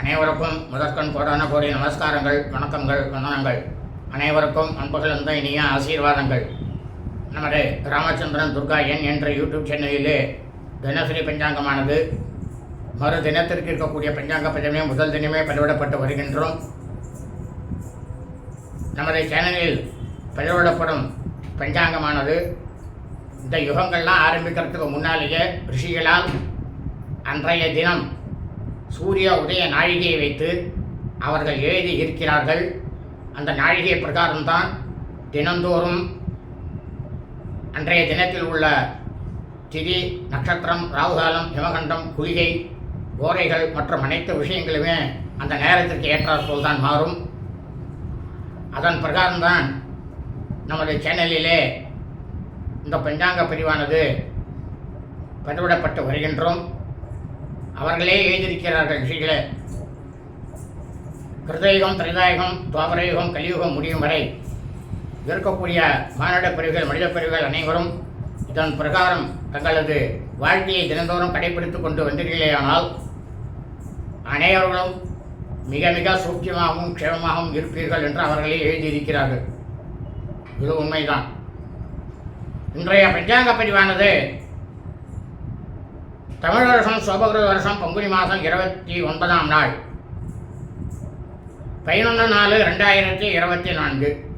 அனைவருக்கும் முதற்கண் கோடான கோடி நமஸ்காரங்கள் வணக்கங்கள் வந்தனங்கள். அனைவருக்கும் அன்புகள் இனிய ஆசீர்வாதங்கள். நமது ராமச்சந்திரன் துர்கா என் என்ற யூடியூப் சேனலிலே தினசரி பஞ்சாங்கமானது. மறு தினத்திற்கு இருக்கக்கூடிய பஞ்சாங்க பஞ்சமே முதல் தினமே பதிவிடப்பட்டு வருகின்றோம். நமது சேனலில் பதிவிடப்படும் பஞ்சாங்கமானது இந்த யுகங்கள்லாம் ஆரம்பிக்கிறதுக்கு முன்னாலேயே ரிஷிகளால் அன்றைய தினம் சூரிய உதய நாழிகையை வைத்து அவர்கள் எழுதி இருக்கிறார்கள். அந்த நாழிகை பிரகாரம்தான் தினந்தோறும் அன்றைய தினத்தில் உள்ள திதி நட்சத்திரம் ராகுகாலம் யமகண்டம் குளிகை ஓரைகள் மற்றும் அனைத்து விஷயங்களுமே அந்த நேரத்திற்கு ஏற்றாற்போல் தான் மாறும். அதன் பிரகாரம்தான் நமது சேனலிலே இந்த பஞ்சாங்க பிரிவானது பதிவிடப்பட்டு வருகின்றோம். அவர்களே எழுதியிருக்கிறார்கள் ரிஷிகளே. கிருதயுகம் திரைதாயுகம் துவாபரயுகம் கலியுகம் முடியும் வரை இருக்கக்கூடிய மானிட பிரிவுகள் மனித பிரிவுகள் அனைவரும் இதன் பிரகாரம் தங்களது வாழ்க்கையை தினந்தோறும் கடைபிடித்துக் கொண்டு வந்தீர்களேயானால் அனைவர்களும் மிக மிக சூக்கியமாகவும் க்ஷேமமாகவும் இருப்பீர்கள் என்று அவர்களே எழுதியிருக்கிறார்கள். இது உண்மைதான். இன்றைய பஞ்சாங்க பதிவானது தமிழ் வருஷம் சோபகிருத வருஷம் பங்குனி மாதம் இருபத்தி ஒன்பதாம் நாள். பதினொன்று நாலு ரெண்டாயிரத்தி இருபத்தி நான்கு.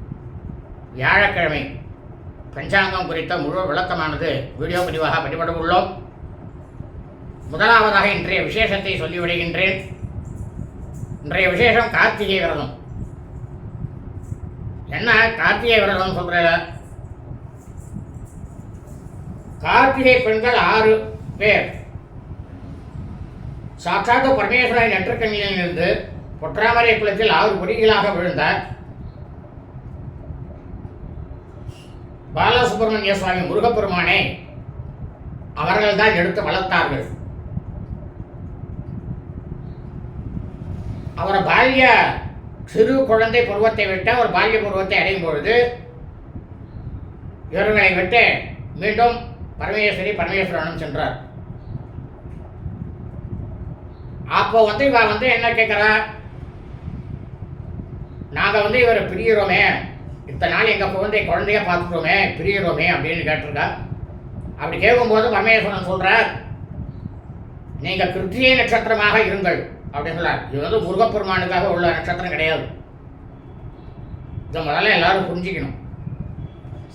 வியாழக்கிழமை. பஞ்சாங்கம் குறித்த முழு விளக்கமானது வீடியோ பதிவாக பதிவிட உள்ளோம். முதலாவதாக இன்றைய விசேஷத்தை சொல்லிவிடுகின்றேன். இன்றைய விசேஷம் கார்த்திகை விரதம். என்ன கார்த்திகை விரதம் சொல்கிற கார்த்திகை பெண்கள் ஆறு பேர். சாட்சாத்து பரமேஸ்வரன் நெற்றுக்கண்ணிலிருந்து பொற்றாமரை குளத்தில் ஆறு பொறிகளாக விழுந்த பாலசுப்பிரமணிய சுவாமி முருகப்பெருமானை அவர்கள் தான் எடுத்து வளர்த்தார்கள். அவர் பால்ய சிறு குழந்தை பருவத்தை விட்டு அவர் பால்ய பருவத்தை அடையும் பொழுது இவர்களை விட்டு மீண்டும் பரமேஸ்வரி பரமேஸ்வரனும் சென்றார். அப்போ வந்து இவன் வந்து என்ன கேட்குறா நாங்கள் வந்து இவரை பிரியிறோமே. இத்தனை நாள் எங்கள் குழந்தை குழந்தைய பார்த்துட்டோமே பிரியிறோமே அப்படின்னு கேட்டிருக்கா. அப்படி கேட்கும்போது பரமேஸ்வரன் சொல்கிறார் நீங்கள் கிருத்திய நட்சத்திரமாக இருங்கள். அப்படின்னு சொல்கிறார் இது வந்து முருகப்பெருமானுக்காக உள்ள நட்சத்திரம் கிடையாது. இதை முதல்ல எல்லாரும் புரிஞ்சுக்கணும்.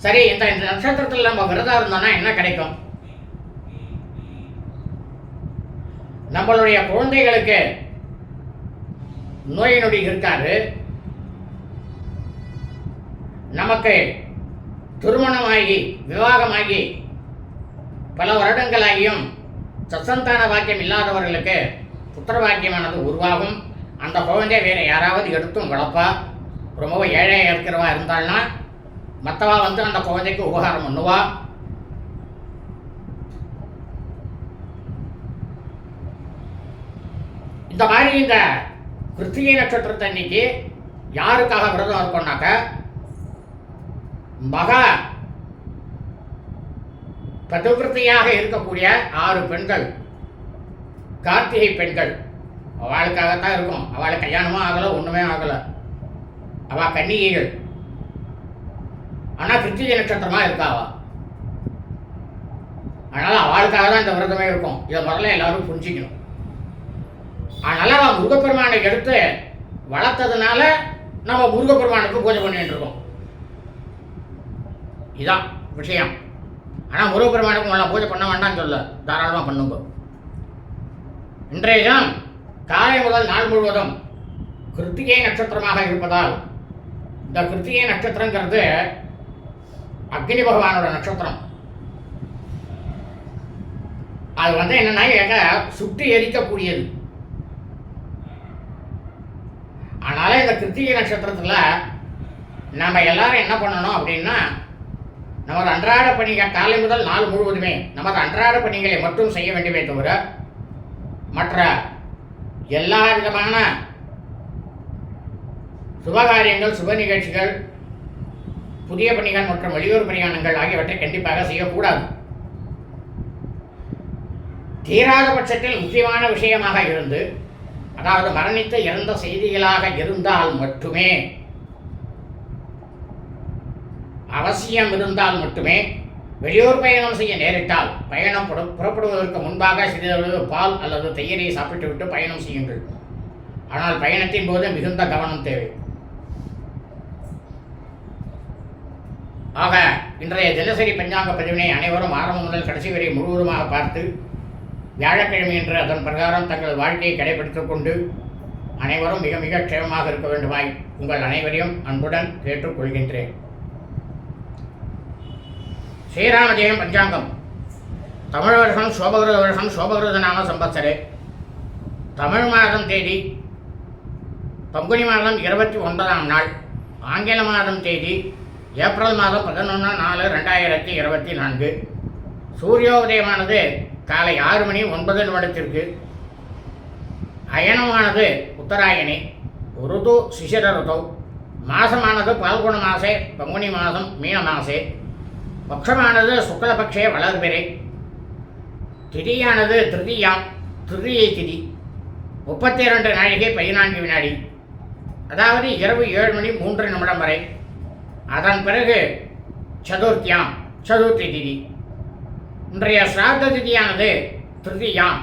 சரி இந்த இந்த நட்சத்திரத்தில் நம்ம விரதம் இருந்தோம்னா என்ன கிடைக்கும்? நம்மளுடைய குழந்தைகளுக்கு நோய் நொடி இருக்காது. நமக்கு திருமணமாகி விவாகமாகி பல வருடங்களாகியும் சசந்தான வாக்கியம் இல்லாதவர்களுக்கு புத்திர வாக்கியமானது உருவாகும். அந்த குழந்தை வேற யாராவது எடுத்தும் வளர்ப்பா? ரொம்ப ஏழையாக இருக்கிறவா இருந்தாள்னா மற்றவா வந்து அந்த குழந்தைக்கு உபகாரம் பண்ணுவா? இந்த மாதிரி இந்த கிருத்திகை நட்சத்திரத்தை அன்னைக்கு யாருக்காக விரதம் இருக்கோம்னாக்க மகா பதிவிரத்தையாக இருக்கக்கூடிய ஆறு பெண்கள் கார்த்திகை பெண்கள். அவளுக்காகத்தான் இருக்கும். அவளுக்கு கல்யாணமும் ஆகலை ஒன்றுமே ஆகலை. அவள் கன்னிகைகள். ஆனால் கிருத்திகை நட்சத்திரமாக இருக்காவா அதனால் அவளுக்காக தான் இந்த விரதமே இருக்கும். இதை முதல்ல எல்லாரும் புரிஞ்சிக்கணும். அதனால் அவன் முருகப்பெருமானை எடுத்து வளர்த்ததுனால நம்ம முருகப்பெருமானுக்கு பூஜை பண்ணிட்டு இருக்கோம். இதான் விஷயம். ஆனால் முருகப்பெருமானுக்கு உங்களை பூஜை பண்ண வேண்டாம்னு சொல்ல. தாராளமாக பண்ணுங்க. இன்றைய தினம் காலை முதல் நாள் முழுவதும் கிருத்திகை நட்சத்திரமாக இருப்பதால் இந்த கிருத்திகை நட்சத்திரங்கிறது அக்னி பகவானோட நட்சத்திரம். அது வந்து என்னன்னா எங்க சுட்டு எரிக்கக்கூடியது ஆனால் அதனால் இந்த கிருத்திகை நட்சத்திரத்தில் நம்ம எல்லாரும் என்ன பண்ணணும் அப்படின்னா நமது அன்றாட பணிகள் காலை முதல் நாள் முழுவதுமே நமது அன்றாட பணிகளை மட்டும் செய்ய வேண்டுமே தவிர மற்ற எல்லா விதமான சுபகாரியங்கள் சுப நிகழ்ச்சிகள் புதிய பணிகள் மற்றும் வெளியூர் பிரயாணங்கள் ஆகியவற்றை கண்டிப்பாக செய்யக்கூடாது. தீராத பட்சத்தில் முக்கியமான விஷயமாக இருந்து அதாவது மரணித்து இறந்த செய்திகளாக இருந்தால் மட்டுமே அவசியம் இருந்தால் மட்டுமே வெளியூர் பயணம் செய்ய நேரிட்டால் பயணம் புற- புறப்படுவதற்கு முன்பாக சிறிதளவு பால் அல்லது தயிரை சாப்பிட்டுவிட்டு பயணம் செய்யுங்கள். ஆனால் பயணத்தின் போது மிகுந்த கவனம் தேவை. ஆக இன்றைய தினசரி பஞ்சாங்க பதிவினை அனைவரும் ஆரம்பம் முதல் கடைசி வரை முழுவதுமாக பார்த்து வியாழக்கிழமை என்று அதன் பிரகாரம் தங்கள் வாழ்க்கையை கடைபிடித்துக் கொண்டு அனைவரும் மிக மிக க்ஷேமமாக இருக்க வேண்டுமாய் உங்கள் அனைவரையும் அன்புடன் கேட்டுக்கொள்கின்றேன். ஸ்ரீராமஜெயம் பஞ்சாங்கம். தமிழ் வருஷம் சோபகிருத வருஷம் சோபகிருத நாம சம்பத்சரே. தமிழ் மாதம் தேதி பங்குனி மாதம் இருபத்தி ஒன்பதாம் நாள் ஆங்கில மாதம் தேதி ஏப்ரல் மாதம் பதினொன்று நாலு ரெண்டாயிரத்தி இருபத்தி நான்கு. சூரியோதயமானது காலை ஆறு மணி ஒன்பது நிமிடத்திற்கு அயனமானது உத்தராயணி ருது சிசிர ருதௌ மாசமானது பால்குண மாசே பங்குனி மாதம் மீன மாசே. பக்ஷமானது சுக்லபக்ஷே வளர்பிறை. திதியானது திருதியாம் திருதியை திதி. முப்பத்தி இரண்டு நாழிகை பதினான்கு வினாடி. அதாவது இரவு ஏழு மணி மூன்று நிமிடம் வரை. அதன் பிறகு சதுர்த்தியாம் சதுர்த்தி திதி. இன்றைய சிராத்த திதியானது திருதியாம்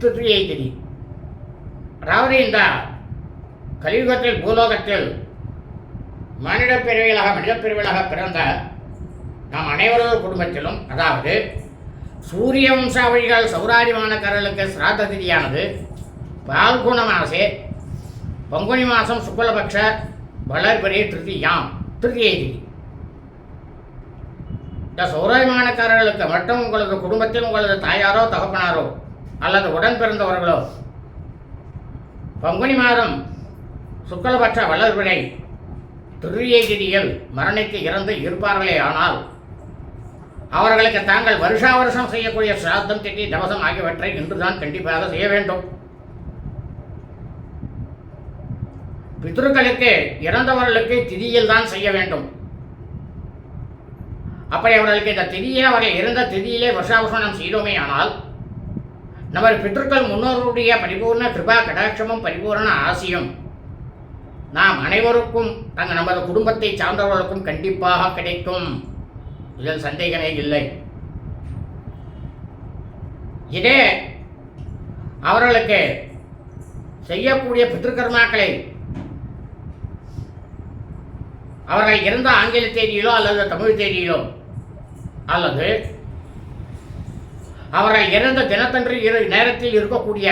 திருதியை திதி. அதாவது இந்த கலியுகத்தில் பூலோகத்தில் மனித பிரிவிலாக மனித பிறவிகளாக பிறந்த நாம் அனைவரது குடும்பத்திலும் அதாவது சூரிய வம்சாவழிகள் சௌராரிமானக்காரர்களுக்கு சிராத்த திதியானது பால்குண மாசே பங்குனி மாதம் சுக்லபக்ஷ வளர்பெரிய திருதியாம் திருதியை திதி. இந்த சௌராரிமானக்காரர்களுக்கு மட்டும் உங்களது குடும்பத்தில் உங்களது தாயாரோ தகப்பனாரோ அல்லது உடன் பிறந்தவர்களோ பங்குனி மாதம் சுக்லபட்ச வளர்வினை திருதியை திதியில் மரணித்து இறந்து இருப்பார்களே ஆனால் அவர்களுக்கு தாங்கள் வருஷா வருஷம் செய்யக்கூடிய சிராத்தம் திட்டி தவசம் ஆகியவற்றை இன்றுதான் கண்டிப்பாக செய்ய வேண்டும். பித்ருக்களுக்கு இறந்தவர்களுக்கு திதியில் தான் செய்ய வேண்டும். அப்படி அவர்களுக்கு இந்த திதியே அவர்கள் இருந்த திதியிலே வருஷா செய்தோமே ஆனால் நமது பித்ருக்கள் முன்னோருடைய பரிபூர்ண கிருபா கடாட்சமும் பரிபூர்ண ஆசியும் நாம் அனைவருக்கும் தங்கள் நமது குடும்பத்தை சார்ந்தவர்களுக்கும் கண்டிப்பாக கிடைக்கும். இதில் சந்தேகமே இல்லை. இதே அவர்களுக்கு செய்யக்கூடிய பித்திருக்கர்மாக்களை அவர்கள் இறந்த ஆங்கில தேதியிலோ அல்லது தமிழ் தேதியிலோ அல்லது அவர்கள் இறந்த தினத்தன்று இரு நேரத்தில் இருக்கக்கூடிய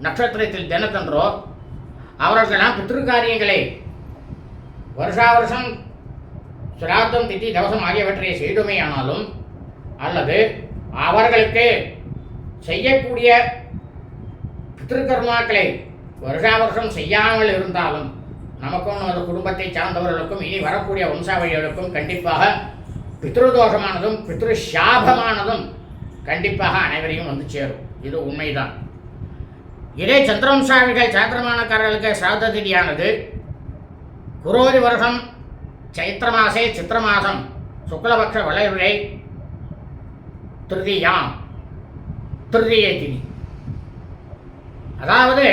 நட்சத்திரத்தில் தினத்தன்றோ அவர்களெல்லாம் பித்ருக்காரியங்களை வருஷா வருஷம் சிராத்தம் திதி தவசம் ஆகியவற்றை செய்துமே ஆனாலும் அல்லது அவர்களுக்கு செய்யக்கூடிய பித்திருக்கர்மாக்களை வருஷா வருஷம் செய்யாமல் இருந்தாலும் நமக்கும் நமது குடும்பத்தை சார்ந்தவர்களுக்கும் இனி வரக்கூடிய வம்சாவளிகளுக்கும் கண்டிப்பாக பித்ருதோஷமானதும் பித்ரு சாபமானதும் கண்டிப்பாக அனைவரையும் வந்து சேரும். இது உண்மைதான். இதே சந்திரவம்சாவிகள் சாத்திரமானக்காரர்களுக்கு சிராத்த திதியானது குரோதி வருஷம் சைத்திர மாசே சித்திர மாதம் சுக்லபக்ஷ வளைவிழை திருதியாம் திருதியை திதி. அதாவது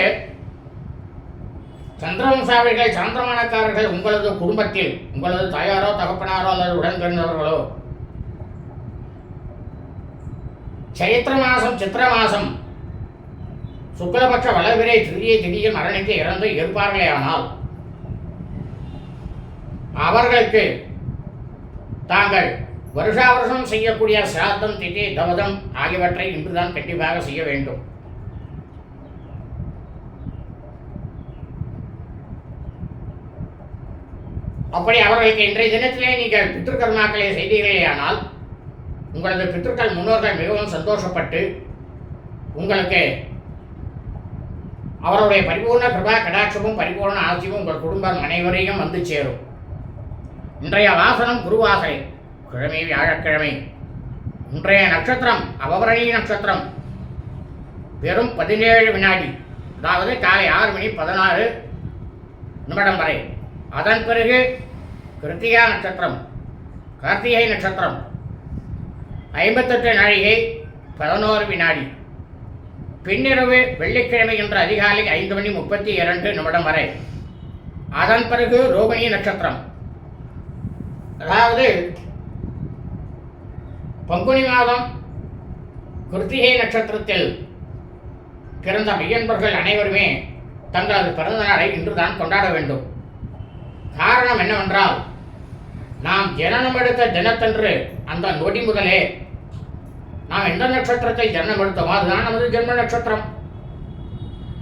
சந்திரவம்சாவிகள் சந்திரமானக்காரர்கள் உங்களது குடும்பத்தில் உங்களது தாயாரோ தகப்பனாரோ அல்லது உடன் பிறந்தவர்களோ சைத்திர மாசம் சித்திர மாசம். சுக்லபட்ச வளவிரை திருதியை திடீர் மரணித்து இறந்து இருப்பார்களே ஆனால் அவர்களுக்கு தாங்கள் வருஷா வருஷம் செய்யக்கூடிய சிராத்தம் திதி தவதம் ஆகியவற்றை இன்றுதான் கண்டிப்பாக செய்ய வேண்டும். அப்படி அவர்களுக்கு இன்றைய தினத்திலே நீங்கள் பித்ருக்கர்மாக்களை செய்தீர்களே ஆனால் உங்களது பித்ருக்கள் முன்னோர்கள் மிகவும் சந்தோஷப்பட்டு உங்களுக்கு அவருடைய பரிபூர்ண கிருபா கடாட்சமும் பரிபூர்ண ஆட்சியும் உங்கள் குடும்பம் அனைவரையும் வந்து சேரும். இன்றைய வாசனம் குருவாசை கிழமை வியாழக்கிழமை. இன்றைய நட்சத்திரம் அவபரணி நட்சத்திரம். வெறும் பதினேழு வினாடி அதாவது காலை ஆறு மணி பதினாறு நிமிடம் வரை. அதன் பிறகு கிருத்திகா நட்சத்திரம் கார்த்திகை நட்சத்திரம் ஐம்பத்தெட்டு நாழிகை பதினோரு வினாடி. பின்னிரவு வெள்ளிக்கிழமை என்ற அதிகாலை ஐந்து மணி முப்பத்தி இரண்டு நிமிடம் வரை. அதன் பிறகு ரோகிணி நட்சத்திரம். அதாவது பங்குனி மாதம் கிருத்திகை நட்சத்திரத்தில் பிறந்த மையன்பர்கள் அனைவருமே தங்களது பிறந்த நாளை இன்றுதான் கொண்டாட வேண்டும். காரணம் என்னவென்றால் நாம் ஜனனம் எடுத்த தினத்தன்று அந்த நொடி முதலே நாம் எந்த நட்சத்திரத்தில் ஜனனம் எடுத்தோமோ அதுதான் நமது ஜென்ம நட்சத்திரம்.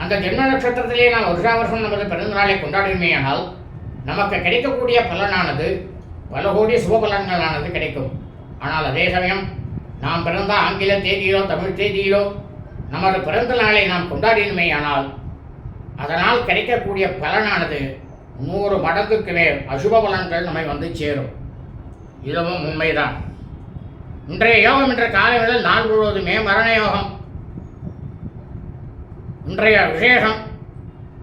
அந்த ஜென்ம நட்சத்திரத்திலே நாம் வருஷா வருஷம் நமது பிறந்த நாளை கொண்டாடுமையானால் நமக்கு கிடைக்கக்கூடிய பலனானது பல கோடி சுபபலன்களானது கிடைக்கும். ஆனால் அதே சமயம் நாம் பிறந்த ஆங்கில தேதியிலோ தமிழ் தேதியிலோ நமது பிறந்த நாளை நாம் கொண்டாடினோமேயானால் அதனால் கிடைக்கக்கூடிய பலனானது நூறு மடங்குக்கு மேல் அசுப பலன்கள் நம்மை வந்து சேரும். இதுவும் உண்மைதான். இன்றைய யோகம் என்ற காலை முதல் நாள் முழுவதுமே மரண யோகம். இன்றைய விசேஷம்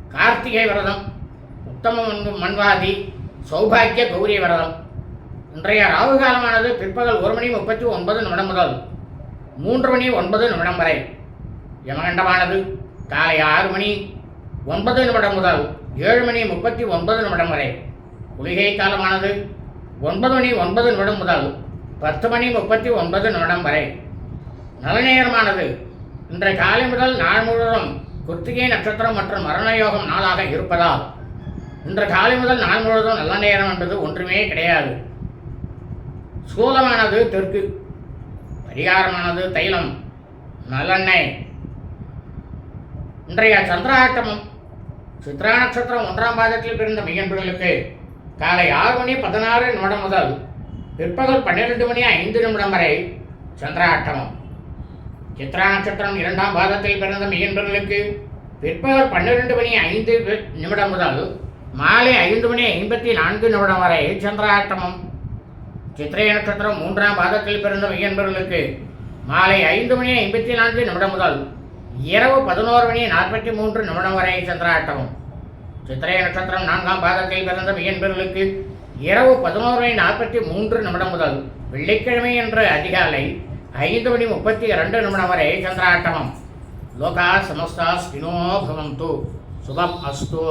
கார்த்திகை விரதம் உத்தம மண்வாதி சௌபாக்கிய கௌரி விரதம். இன்றைய ராகு காலமானது பிற்பகல் ஒரு மணி முப்பத்தி ஒன்பது நிமிடம் முதல் மூன்று மணி ஒன்பது நிமிடம் வரை. யமகண்டமானது காலை ஆறு மணி ஒன்பது நிமிடம் முதல் ஏழு மணி முப்பத்தி ஒன்பது நிமிடம் வரை. குளிகை காலமானது ஒன்பது மணி ஒன்பது நிமிடம் முதல் பத்து மணி முப்பத்தி ஒன்பது நிமிடம் வரை. நலநேரமானது நேரமானது. இன்றைய காலை முதல் நாள் முழுவதும் குத்திகை நட்சத்திரம் மற்றும் மரண யோகம் நாளாக இருப்பதால் இன்று காலை முதல் நாள் முழுவதும் நல்ல நேரம் என்பது ஒன்றுமே கிடையாது. சூலமானது தெற்கு பரிகாரமானது தைலம் நல்லெண்ணெய். இன்றைய சந்திராட்டமும் சித்ரா நட்சத்திரம் ஒன்றாம் பாதத்தில் பிறந்த மெய்யன்பர்களுக்கு காலை ஆறு மணி பதினாறு நிமிடம் முதல் பிற்பகல் பன்னிரெண்டு மணி ஐந்து நிமிடம் வரை சந்திராட்டமம். சித்ரா நட்சத்திரம் இரண்டாம் பாதத்தில் பிறந்த மெய்யன்பர்களுக்கு பிற்பகல் பன்னிரெண்டு மணி ஐந்து நிமிடம் முதல் மாலை ஐந்து மணி ஐம்பத்தி நான்கு நிமிடம் வரை சந்திராட்டமம். சித்திரை நட்சத்திரம் மூன்றாம் பாதத்தில் பிறந்த மெய்யன்பர்களுக்கு மாலை ஐந்து மணி ஐம்பத்தி நான்கு நிமிடம் முதல் இரவு பதினோரு மணி நாற்பத்தி மூன்று நிமிடம் வரை சந்திராட்டமும் சித்திரை நட்சத்திரம் நான்காம் பாதத்தில் பிறந்த மெய்யன்பர்களுக்கு இரவு பதினோரு மணி நாற்பத்தி மூன்று நிமிடம் முதல் வெள்ளிக்கிழமை என்ற அதிகாலை ஐந்து மணி முப்பத்தி இரண்டு நிமிடம் வரை சந்திராட்டமம். லோகா சமஸ்தா ஸ்பினோ பவந்து. சுபம் அஸ்து.